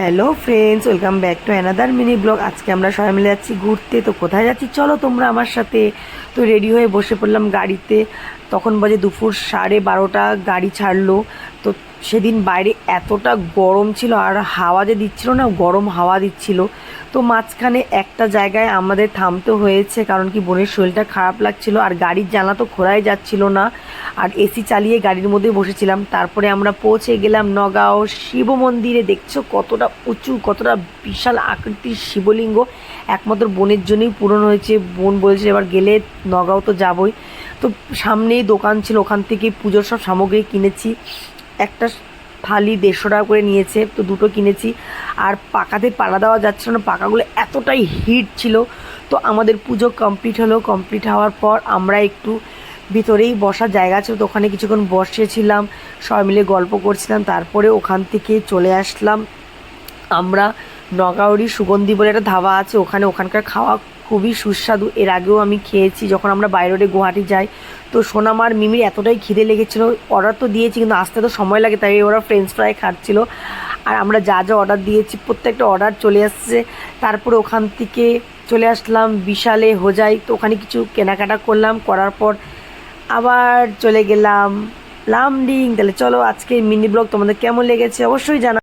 Hello friends welcome back to another mini blog আজকে আমরা সবাই মিলে যাচ্ছি ঘুরতে। তো কোথায় যাচ্ছি? চলো তোমরা আমার সাথে। তো রেডি হয়ে বসে পড়লাম গাড়িতে। তখন বাজে দুপুর সাড়ে বারোটা, গাড়ি ছাড়লো। তো সেদিন বাইরে এতটা গরম ছিল আর হাওয়া যে দিচ্ছিল না, গরম হাওয়া দিচ্ছিল। তো মাঝখানে একটা জায়গায় আমাদের থামতে হয়েছে, কারণ কি বোনের শরীরটা খারাপ লাগছিল আর গাড়ির জানলা তো খোলাই যাচ্ছিল না। আর এসি চালিয়ে গাড়ির মধ্যে বসেছিলাম। তারপরে আমরা পৌঁছে গেলাম নগাঁও শিব মন্দিরে। দেখছ কতটা উঁচু, কতটা বিশাল আকৃতির শিবলিঙ্গ। একমাত্র বোনের জন্যই পূরণ হয়েছে। বোন বলছে এবার গেলে নগাঁও তো যাবই। তো সামনেই দোকান ছিল, ওখান থেকে পুজোর সব সামগ্রী কিনেছি। একটা থালি দেড়শো টাকা করে নিয়েছে, তো দুটো কিনেছি। আর পাকাতে পাড়া দেওয়া যাচ্ছিল না, পাকাগুলো এতটাই হিট ছিল। তো আমাদের পুজো কমপ্লিট হলো। কমপ্লিট হওয়ার পর আমরা একটু ভিতরেই বসার জায়গা ছিল তো ওখানে কিছুক্ষণ বসেছিলাম, সবাই মিলে গল্প করছিলাম। তারপরে ওখান থেকে চলে আসলাম। আমরা নগাঁওরই সুগন্ধি বলে একটা ধাবা আছে, ওখানে ওখানকার খাওয়া খুবই সুস্বাদু। এর আগেও আমি খেয়েছি, যখন আমরা বাইরে গুয়াহাটি যাই, তো সোনামার মিমির এতটাই খিদে লেগেছিলো অর্ডার তো দিয়েছি, কিন্তু আসতে তো সময় লাগে, তাই ওরা ফ্রেঞ্চ ফ্রাই খাচ্ছিলো। আর আমরা যা যা অর্ডার দিয়েছি, প্রত্যেকটা অর্ডার চলে আসছে। তারপরে ওখান থেকে চলে আসলাম বিশালে হোজাই, তো ওখানে কিছু কেনাকাটা করলাম, করার পর আবার চলে গেলাম লামডিং। তাহলে চলো আজকে মিনি ব্লগ তোমাদের কেমন লেগেছে অবশ্যই জানা